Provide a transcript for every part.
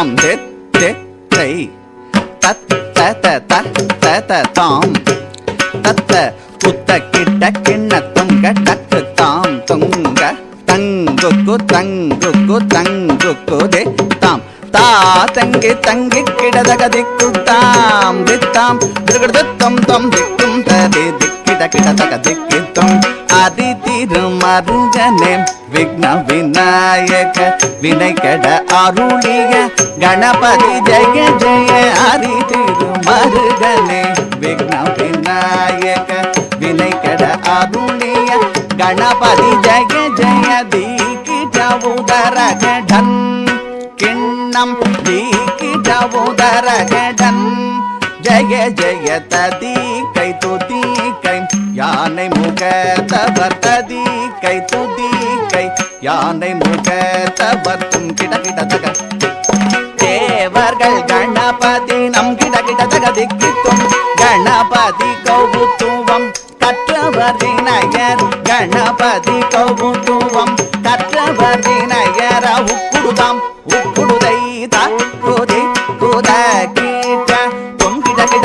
தாம் தெத்தை தத்த த. த த த தாம். தத்த குத்த கிட்ட கிண்ண தொங்க டக்கு தாம். தொங்க தங்குக்கு தங்குக்கு தங்குக்கு தே தாம். தா தங்கி தங்கி கிடதக திக்கு தாம் தித்தாம் திருகிடதம் தம் திக்கும் ததி திக்கிட கிடதக திக்கி தொங்கி ஆதி திருமருகனே விக்ன விநாயக வினைக்கட அருளிய கணபதி ஜெய ஜெய ஆதி திருமருகனே விக்ன விநாயக வினைக்கட அருளிய கணபதி ஜெய ஜெய தீக்கிடவுதரகடன் கிண்ணம் தீக்கிடவுதரகடன் ஜெய ஜெய தீக்கை துதீக்கை யானை முக தவர் கை துதி கை. யானை முக தவர்த்தும் கிட கிட தக தேவர்கள் கணபதி நம் கிடகிட கிட தக திக்கித்தும் கணபதி கௌபுத்துவம் கற்றவர் விநாயகர். கணபதி கௌபுத்துவம் கற்றவர் விநாயகர். உக்குடுதாம் உக்குடுதை தாக்குதி குத கீட்ட தொம் கிட கிட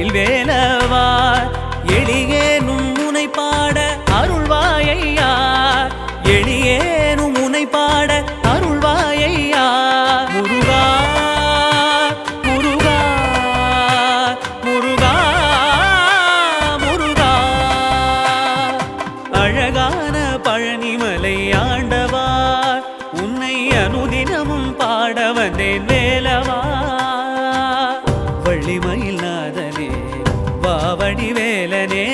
எழில் வேலவா எளியேனும் முனை பாட அருள்வாயையா எளியேனும் முனை பாட அருள்வாயையா முருகா முருகா முருகா முருகா. அழகான பழனிமலை ஆண்டவா உன்னை அனுதினமும் பாட வந்தேன் வேலனே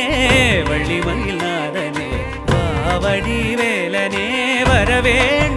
வள்ளிமயில்நாதனே பாவடி வேலனே வரவேண்